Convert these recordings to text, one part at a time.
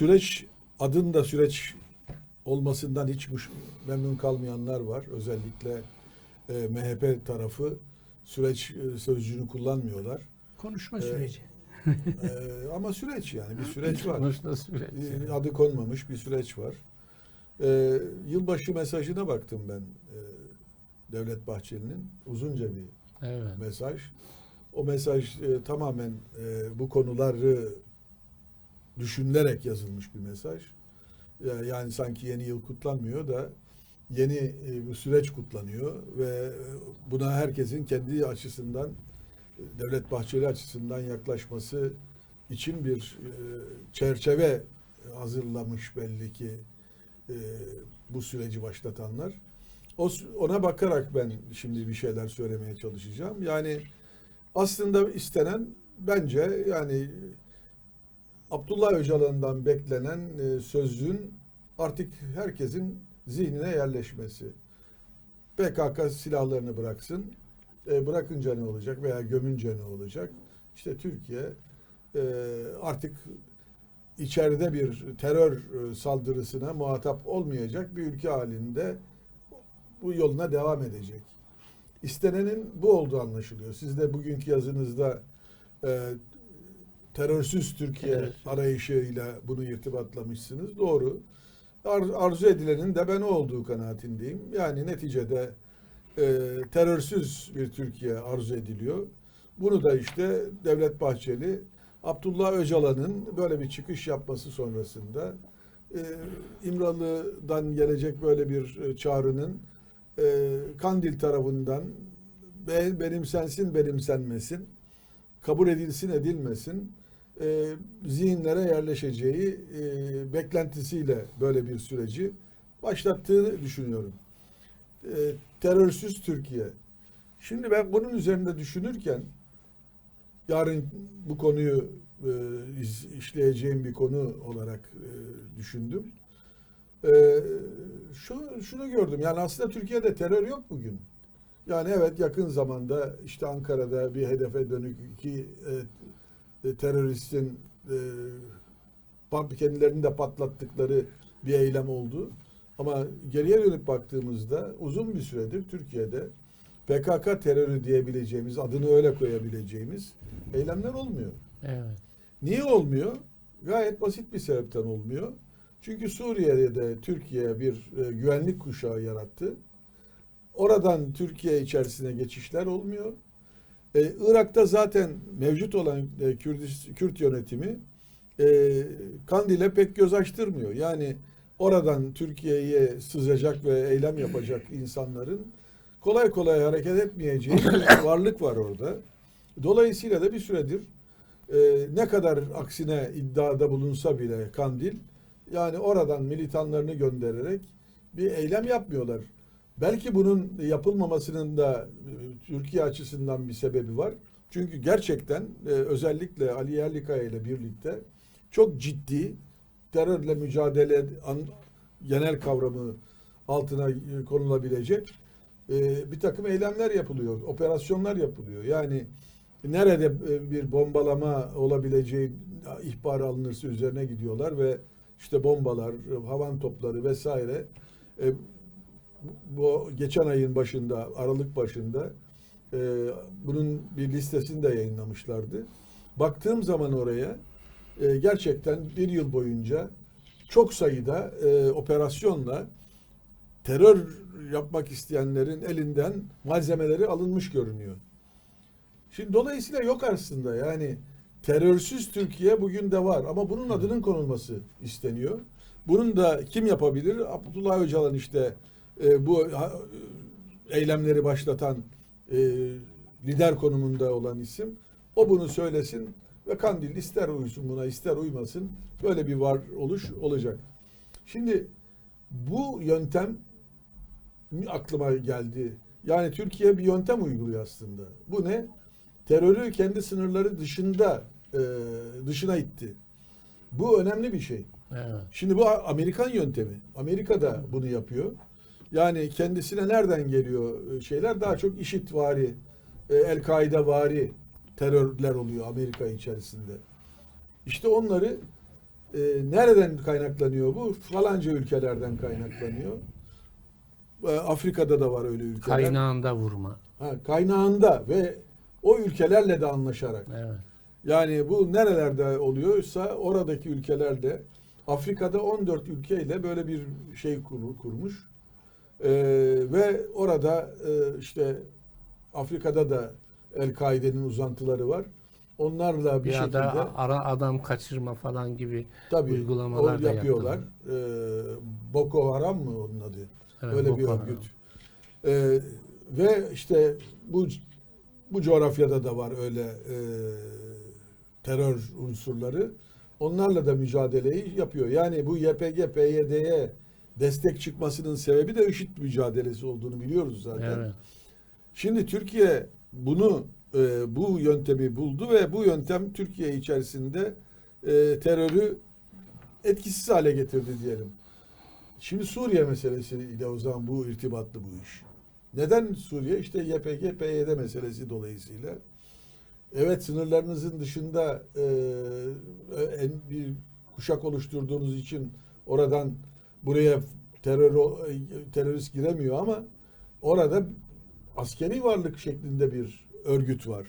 süreç adında süreç olmasından hiç muş- memnun kalmayanlar var. Özellikle e, MHP tarafı süreç e, sözcüğünü kullanmıyorlar. Konuşma Evet. süreci. E, ama süreç yani bir süreç var. Sonuçta süreç. E, Adı konmamış bir süreç var. E, yılbaşı mesajına baktım ben e, Devlet Bahçeli'nin uzunca bir Evet. mesaj. O mesaj e, tamamen e, bu konuları düşünülerek yazılmış bir mesaj. Ya- Yani sanki yeni yıl kutlanmıyor da yeni e, bu süreç kutlanıyor ve e, buna herkesin kendi açısından e, Devlet Bahçeli açısından yaklaşması için bir çerçeve hazırlamış belli ki bu süreci başlatanlar. O, ona bakarak ben şimdi bir şeyler söylemeye çalışacağım. Yani aslında istenen bence yani Abdullah Öcalan'dan beklenen e, sözün artık herkesin zihnine yerleşmesi. PKK silahlarını bıraksın. E, bırakınca ne olacak veya gömünce ne olacak? İşte Türkiye e, artık içeride bir terör e, saldırısına muhatap olmayacak bir ülke halinde bu yoluna devam edecek. İstenenin bu olduğu anlaşılıyor. Siz de bugünkü yazınızda e, terörsüz Türkiye Terörsüz. arayışıyla bunu irtibatlamışsınız. Doğru. Ar- arzu edilenin de ben olduğu kanaatindeyim. Yani neticede e, terörsüz bir Türkiye arzu ediliyor. Bunu da işte Devlet Bahçeli, Abdullah Öcalan'ın böyle bir çıkış yapması sonrasında e, İmralı'dan gelecek böyle bir e, çağrının e, Kandil tarafından be- benimsensin benimsenmesin, kabul edilsin edilmesin, e, zihinlere yerleşeceği e, beklentisiyle böyle bir süreci başlattığını düşünüyorum. E, terörsüz Türkiye. Şimdi ben bunun üzerinde düşünürken yarın bu konuyu e, işleyeceğim bir konu olarak e, düşündüm. E, şunu, şunu gördüm. Yani aslında Türkiye'de terör yok bugün. Yani evet yakın zamanda işte Ankara'da bir hedefe dönük iki e, e, teröristin e, kendilerini de patlattıkları bir eylem oldu. Ama geriye dönüp baktığımızda uzun bir süredir Türkiye'de PKK terörü diyebileceğimiz, adını öyle koyabileceğimiz eylemler olmuyor. Evet. Niye olmuyor? Gayet basit bir sebepten olmuyor. Çünkü Suriye'de Türkiye bir e, güvenlik kuşağı yarattı. Oradan Türkiye içerisine geçişler olmuyor. E, Irak'ta zaten mevcut olan e, Kürdis- Kürt yönetimi e, Kandil'e pek göz açtırmıyor. Yani oradan Türkiye'ye sızacak ve eylem yapacak insanların kolay kolay hareket etmeyeceği bir varlık var orada. Dolayısıyla da bir süredir e, ne kadar aksine iddiada bulunsa bile Kandil yani oradan militanlarını göndererek bir eylem yapmıyorlar. Belki bunun yapılmamasının da e, Türkiye açısından bir sebebi var. Çünkü gerçekten e, özellikle Ali Yerlikaya ile birlikte çok ciddi terörle mücadele genel kavramı altına e, konulabilecek bir takım eylemler yapılıyor, operasyonlar yapılıyor. Yani nerede bir bombalama olabileceği ihbar alınırsa üzerine gidiyorlar ve işte bombalar, havan topları vesaire bu geçen ayın başında, Aralık başında e, bunun bir listesini de yayınlamışlardı. Baktığım zaman oraya e, gerçekten bir yıl boyunca çok sayıda e, operasyonla terör yapmak isteyenlerin elinden malzemeleri alınmış görünüyor. Şimdi dolayısıyla yok aslında yani terörsüz Türkiye bugün de var ama bunun adının konulması isteniyor. Bunun da kim yapabilir? Abdullah Öcalan işte e, bu eylemleri başlatan e, lider konumunda olan isim. O bunu söylesin ve Kandil ister uysun buna ister uymasın böyle bir var oluş olacak. Şimdi bu yöntem aklıma geldi. Yani Türkiye bir yöntem uyguluyor aslında. Bu ne? Terörü kendi sınırları dışında e, dışına itti. Bu önemli bir şey. Evet. Şimdi bu Amerikan yöntemi. Amerika da bunu yapıyor. Yani kendisine nereden geliyor e, şeyler? Daha çok IŞİD vari, e, El-Kaide vari terörler oluyor Amerika içerisinde. İşte onları e, nereden kaynaklanıyor bu? Falanca ülkelerden kaynaklanıyor. E, Afrika'da da var öyle ülkeler. Kaynağında vurma. Ha, kaynağında ve o ülkelerle de anlaşarak. Evet. Yani bu nerelerde oluyorsa oradaki ülkelerle Afrika'da 14 ülkeyle böyle bir şey kur- kurmuş. Ee, ve orada e, işte Afrika'da da El-Kaide'nin uzantıları var. Onlarla bir ya şekilde da ara adam kaçırma falan gibi tabii uygulamalar da yapıyorlar. Ee, Boko Haram mı onun adı? Evet, Öyle bir Boko Haram. örgüt. Ee, ve işte bu bu coğrafyada da var öyle e, terör unsurları. Onlarla da mücadeleyi yapıyor. Yani bu YPG, PYD'ye destek çıkmasının sebebi de IŞİD mücadelesi olduğunu biliyoruz zaten. Evet. Şimdi Türkiye bunu e, bu yöntemi buldu ve bu yöntem Türkiye içerisinde e, terörü etkisiz hale getirdi diyelim. Şimdi Suriye meselesiyle o zaman bu irtibatlı bu iş. Neden Suriye? İşte YPG, PYD meselesi dolayısıyla. Evet sınırlarınızın dışında e, en bir kuşak oluşturduğunuz için oradan buraya terör terörist giremiyor ama orada askeri varlık şeklinde bir örgüt var.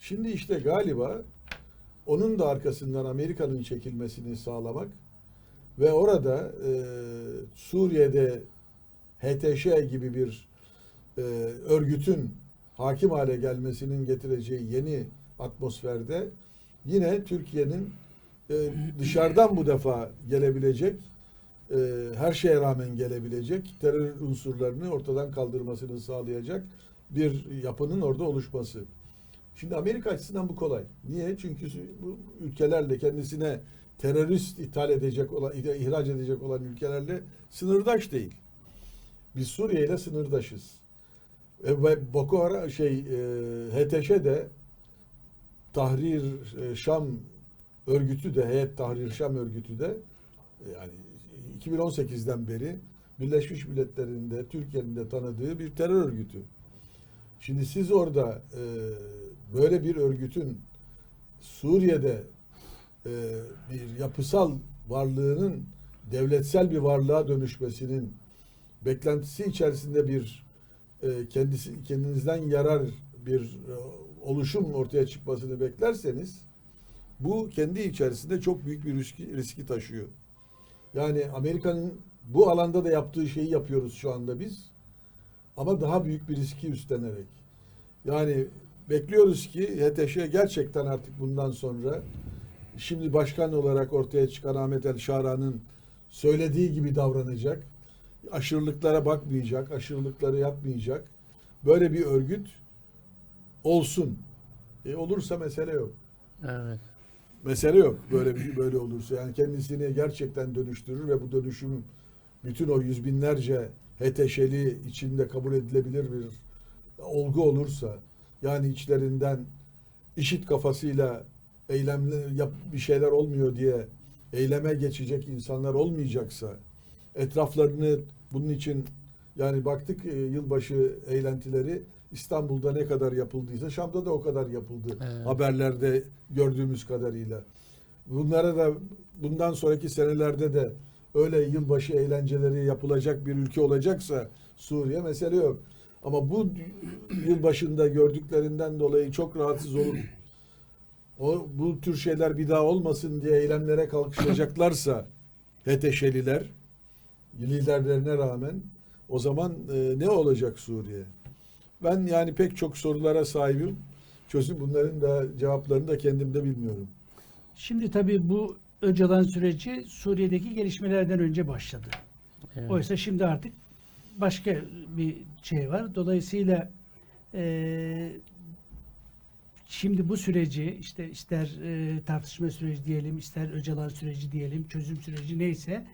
Şimdi işte galiba onun da arkasından Amerika'nın çekilmesini sağlamak ve orada e, Suriye'de HTŞ gibi bir e, örgütün hakim hale gelmesinin getireceği yeni atmosferde yine Türkiye'nin e, dışarıdan bu defa gelebilecek e, her şeye rağmen gelebilecek terör unsurlarını ortadan kaldırmasını sağlayacak bir yapının orada oluşması. Şimdi Amerika açısından bu kolay. Niye? Çünkü bu ülkelerle kendisine terörist ithal edecek olan, ihraç edecek olan ülkelerle sınırdaş değil. Biz Suriye ile sınırdaşız. E, Ve Boko Haram şey e, HTŞ de Tahrir e, Şam örgütü de Heyet Tahrir Şam örgütü de e, yani 2018'den beri Birleşmiş Milletler'in de Türkiye'nin de tanıdığı bir terör örgütü. Şimdi siz orada e, böyle bir örgütün Suriye'de e, bir yapısal varlığının devletsel bir varlığa dönüşmesinin beklentisi içerisinde bir e, kendisi kendinizden yarar bir e, oluşum ortaya çıkmasını beklerseniz bu kendi içerisinde çok büyük bir riski, riski taşıyor. Yani Amerika'nın bu alanda da yaptığı şeyi yapıyoruz şu anda biz. Ama daha büyük bir riski üstlenerek. Yani bekliyoruz ki HTŞ gerçekten artık bundan sonra şimdi başkan olarak ortaya çıkan Ahmet El Şara'nın söylediği gibi davranacak. Aşırılıklara bakmayacak, aşırılıkları yapmayacak. Böyle bir örgüt olsun. E olursa mesele yok. Evet. Mesele yok böyle bir böyle olursa. Yani kendisini gerçekten dönüştürür ve bu dönüşüm bütün o yüz binlerce HTŞ'li içinde kabul edilebilir bir olgu olursa yani içlerinden işit kafasıyla eylemler yap bir şeyler olmuyor diye eyleme geçecek insanlar olmayacaksa etraflarını bunun için yani baktık e, yılbaşı eğlentileri İstanbul'da ne kadar yapıldıysa Şam'da da o kadar yapıldı. Evet. Haberlerde gördüğümüz kadarıyla. Bunlara da bundan sonraki senelerde de öyle yılbaşı eğlenceleri yapılacak bir ülke olacaksa Suriye mesele yok. Ama bu yılbaşında gördüklerinden dolayı çok rahatsız olup o bu tür şeyler bir daha olmasın diye eylemlere kalkışacaklarsa HTŞ'liler liderlerine rağmen o zaman e, ne olacak Suriye? Ben yani pek çok sorulara sahibim. Çözüm bunların da cevaplarını da kendimde bilmiyorum. Şimdi tabii bu Öcalan süreci Suriye'deki gelişmelerden önce başladı. evet. Oysa şimdi artık başka bir şey var. Dolayısıyla eee, şimdi bu süreci işte ister eee, tartışma süreci diyelim, ister Öcalan süreci diyelim, çözüm süreci neyse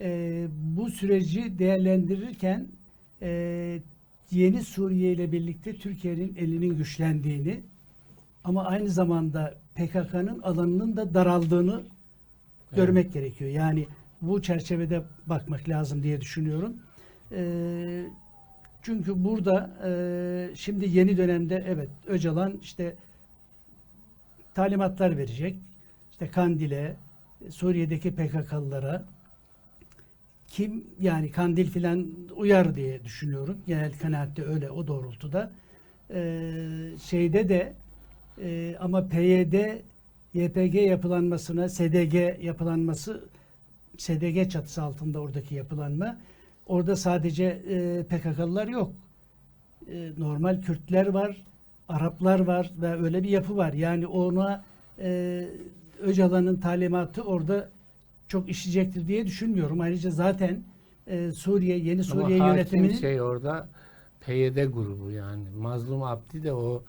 eee, bu süreci değerlendirirken eee, yeni Suriye ile birlikte Türkiye'nin elinin güçlendiğini ama aynı zamanda PKK'nın alanının da daraldığını görmek gerekiyor. Yani bu çerçevede bakmak lazım diye düşünüyorum. Ee, çünkü burada e, şimdi yeni dönemde evet Öcalan işte talimatlar verecek. İşte Kandil'e, Suriye'deki PKK'lılara kim yani Kandil filan uyar diye düşünüyorum. Genel kanaatte öyle o doğrultuda. Ee, şeyde de e, ama PYD YPG yapılanmasına SDG yapılanması SDG çatısı altında oradaki yapılanma orada sadece e, PKK'lılar yok. E, normal Kürtler var, Araplar var ve öyle bir yapı var. Yani ona e, Öcalan'ın talimatı orada çok işleyecektir diye düşünmüyorum. Ayrıca zaten e, Suriye, yeni Suriye Ama yönetiminin şey orada PYD grubu yani. Mazlum Abdi de o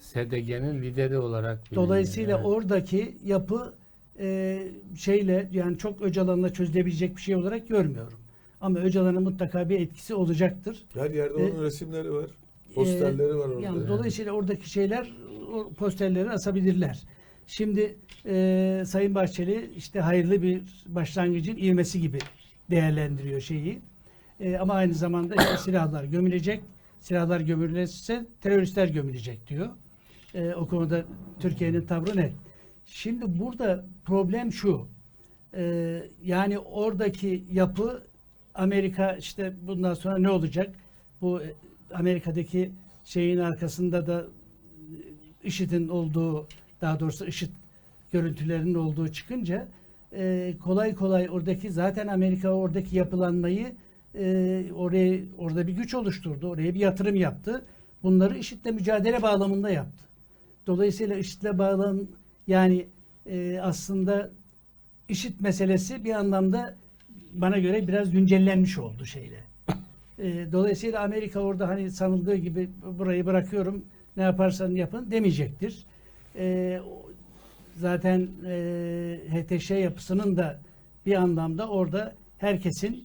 SDG'nin lideri olarak biliniyor. Dolayısıyla Evet. oradaki yapı e, şeyle yani çok Öcalan'la çözülebilecek bir şey olarak görmüyorum. Ama Öcalan'ın mutlaka bir etkisi olacaktır. Her yerde E, onun resimleri var. Posterleri var orada. Yani dolayısıyla oradaki şeyler o posterleri asabilirler. Şimdi e, Sayın Bahçeli işte hayırlı bir başlangıcın ivmesi gibi değerlendiriyor şeyi. E, ama aynı zamanda işte silahlar gömülecek. Silahlar gömülürse teröristler gömülecek diyor. E, o konuda Türkiye'nin tavrı net. Şimdi burada problem şu. E, yani oradaki yapı Amerika işte bundan sonra ne olacak? Bu e, Amerika'daki şeyin arkasında da e, IŞİD'in olduğu daha doğrusu IŞİD görüntülerinin olduğu çıkınca e, kolay kolay oradaki zaten Amerika oradaki yapılanmayı e, oraya orada bir güç oluşturdu. Oraya bir yatırım yaptı. Bunları IŞİD'le mücadele bağlamında yaptı. Dolayısıyla IŞİD'le bağlan yani e, aslında IŞİD meselesi bir anlamda bana göre biraz güncellenmiş oldu şeyle. E, dolayısıyla Amerika orada hani sanıldığı gibi burayı bırakıyorum ne yaparsan yapın demeyecektir. E, zaten e, HTŞ yapısının da bir anlamda orada herkesin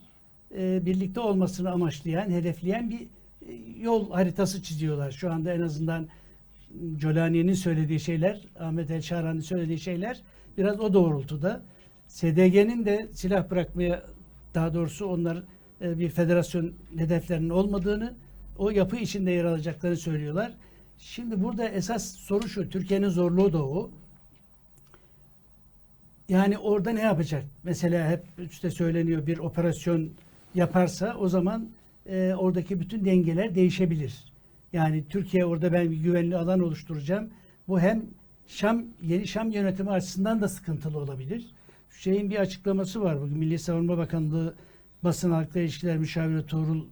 e, birlikte olmasını amaçlayan, hedefleyen bir e, yol haritası çiziyorlar. Şu anda en azından Colani'nin söylediği şeyler, Ahmet El söylediği şeyler biraz o doğrultuda. SDG'nin de silah bırakmaya daha doğrusu onlar e, bir federasyon hedeflerinin olmadığını, o yapı içinde yer alacaklarını söylüyorlar. Şimdi burada esas soru şu, Türkiye'nin zorluğu da o. Yani orada ne yapacak? Mesela hep işte söyleniyor bir operasyon yaparsa o zaman e, oradaki bütün dengeler değişebilir. Yani Türkiye orada ben bir güvenli alan oluşturacağım. Bu hem Şam yeni Şam yönetimi açısından da sıkıntılı olabilir. Şeyin bir açıklaması var bugün Milli Savunma Bakanlığı basın halkla ilişkiler müşaviri Tuğrul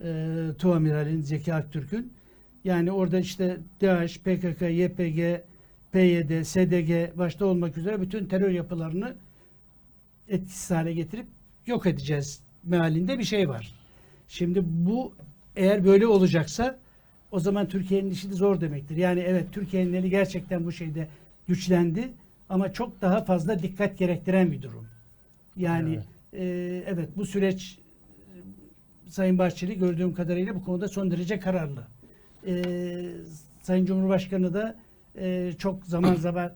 e, Tuamiral'in Zeki Aktürk'ün yani orada işte DAEŞ, PKK, YPG, PYD, SDG başta olmak üzere bütün terör yapılarını etkisiz hale getirip yok edeceğiz mealinde bir şey var. Şimdi bu eğer böyle olacaksa o zaman Türkiye'nin işi de zor demektir. Yani evet Türkiye'nin eli gerçekten bu şeyde güçlendi ama çok daha fazla dikkat gerektiren bir durum. Yani Evet. evet, evet bu süreç e, Sayın Bahçeli gördüğüm kadarıyla bu konuda son derece kararlı. Ee, Sayın Cumhurbaşkanı da e, çok zaman zaman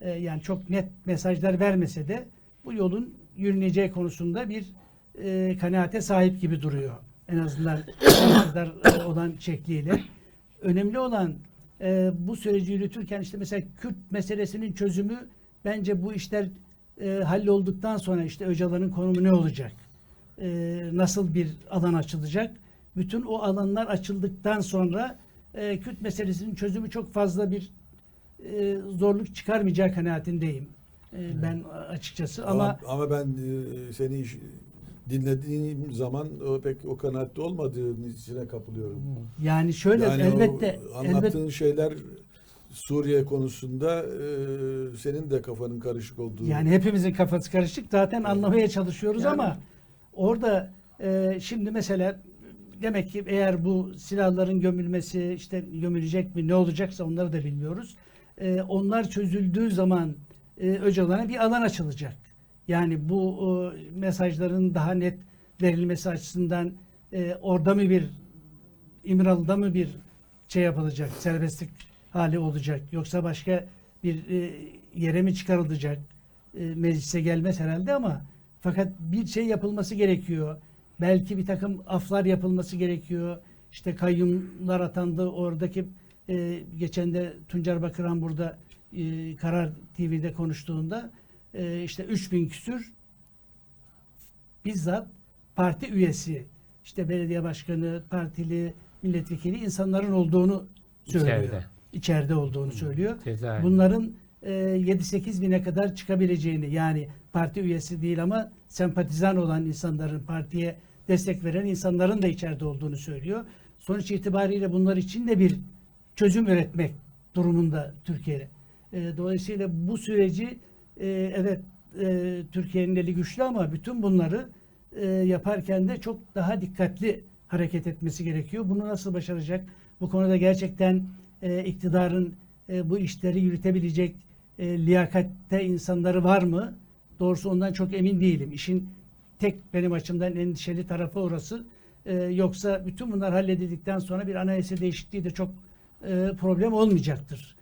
e, yani çok net mesajlar vermese de bu yolun yürüneceği konusunda bir e, kanaate sahip gibi duruyor. En azından kadar e, olan şekliyle. Önemli olan e, bu süreci yürütürken işte mesela Kürt meselesinin çözümü bence bu işler e, hallolduktan sonra işte Öcalan'ın konumu ne olacak? E, nasıl bir alan açılacak? Bütün o alanlar açıldıktan sonra e, Kürt meselesinin çözümü çok fazla bir e, zorluk çıkarmayacağı kanaatindeyim. E, ben açıkçası ama, ama, ama ben e, seni iş- dinlediğim zaman o pek o kanaatte olmadığın içine kapılıyorum. yani şöyle yani elbette anlattığın şeyler Suriye konusunda e, senin de kafanın karışık olduğu. Yani hepimizin kafası karışık. Zaten anlamaya çalışıyoruz Yani- ama orada e, şimdi mesela demek ki eğer bu silahların gömülmesi işte gömülecek mi ne olacaksa onları da bilmiyoruz. E, onlar çözüldüğü zaman e, Öcalan'a bir alan açılacak. Yani bu e, mesajların daha net verilmesi açısından e, orada mı bir İmralı'da mı bir şey yapılacak, serbestlik hali olacak yoksa başka bir e, yere mi çıkarılacak? E, meclise gelmez herhalde ama fakat bir şey yapılması gerekiyor. Belki bir takım aflar yapılması gerekiyor. İşte kayyumlar atandı. Oradaki e, geçen de Tuncer Bakıran burada e, Karar TV'de konuştuğunda e, işte 3000 küsür bizzat parti üyesi, işte belediye başkanı, partili, milletvekili insanların olduğunu söylüyor. İçeride. İçeride olduğunu söylüyor. Cezaevinde. Bunların e, 7-8 bine kadar çıkabileceğini yani parti üyesi değil ama sempatizan olan insanların partiye destek veren insanların da içeride olduğunu söylüyor. Sonuç itibariyle bunlar için de bir çözüm üretmek durumunda Türkiye. E, dolayısıyla bu süreci e, evet e, Türkiye'nin eli güçlü ama bütün bunları e, yaparken de çok daha dikkatli hareket etmesi gerekiyor. Bunu nasıl başaracak? Bu konuda gerçekten iktidarın bu işleri yürütebilecek e, liyakatte insanları var mı? Doğrusu ondan çok emin değilim. İşin tek benim açımdan endişeli tarafı orası. E, yoksa bütün bunlar halledildikten sonra bir anayasa değişikliği de çok e, problem olmayacaktır.